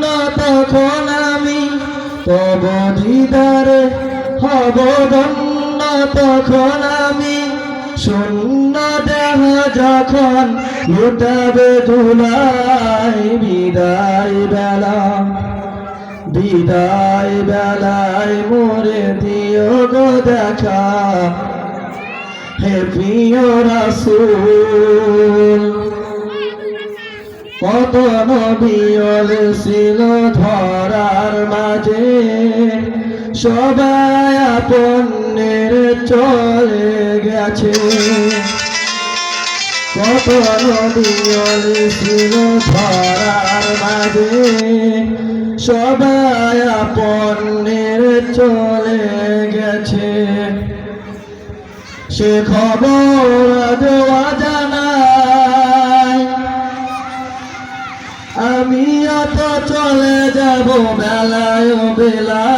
ধন্য তখন আমি তব দিদারে হব ধন্য। তখন আমি শূন্য দেহ যখন লুটাবে ধুলাই, বিদায় বেলা, বিদায় বেলায় মোরে দিও গো দেখা। হে প্রিয় রাসূল কত নবিয়ল ছিল ধরার মাঝে সবাই আপনের চলে গেছে। কত নবিয়ল ছিল ধরার মাঝে সবাই আপনের চলে গেছে। সে খবর দেওয়া আমি অত চলে যাব বেলায় বেলা